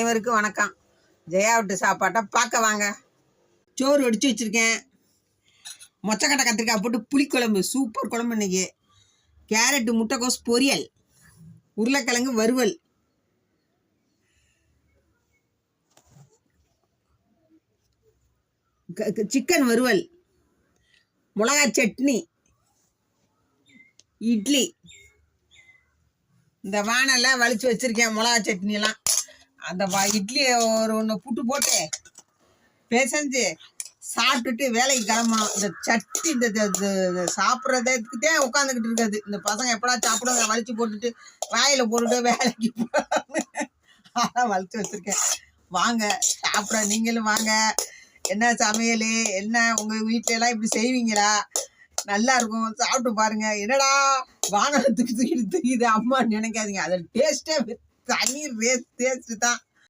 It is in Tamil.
அனைவருக்கும் வணக்கம். ஜெயா விட்டு சாப்பாட்டை பார்க்க வாங்க. சோறு வடித்து வச்சுருக்கேன். மொச்சக்கட்டை கத்திரிக்காய் போட்டு புளிக்குழம்பு சூப்பர் குழம்பு இன்றைக்கி கேரட்டு முட்டைக்கோஸ் பொரியல் உருளைக்கிழங்கு வறுவல். சிக்கன் வறுவல். மிளகா சட்னி. இட்லி. இந்த வானெல்லாம் வலிச்சு வச்சிருக்கேன் மிளகா சட்னிலாம் அந்த இட்லி இட்லியை ஒரு ஒன்று புட்டு போட்டு பேசஞ்சு சாப்பிட்டுட்டு வேலைக்கு கிளம்பணும் இந்த சட்டி இந்த இந்த- சாப்பிட்றதுக்குதே உட்காந்துக்கிட்டு இருக்காது. இந்த பசங்க எப்படா சாப்பிடுங்க வலிச்சு போட்டுட்டு வாயில் போட்டுட்டு வேலைக்கு போகிறாங்க அதான் வலிச்சு வச்சுருக்கேன். வாங்க சாப்பிட நீங்களும் வாங்க. என்ன சமையல்? என்ன உங்கள் வீட்டிலலாம் எல்லாம் இப்படி செய்வீங்களா? நல்லா இருக்கும். சாப்பிட்டு பாருங்க. என்னடா? வானத்துக்கு தூக்கிட்டு தெரியுது. அம்மா நினைக்காதீங்க. அதில் டேஸ்ட்டே தனி ரேஸ் டேஸ்ட்டு தான்.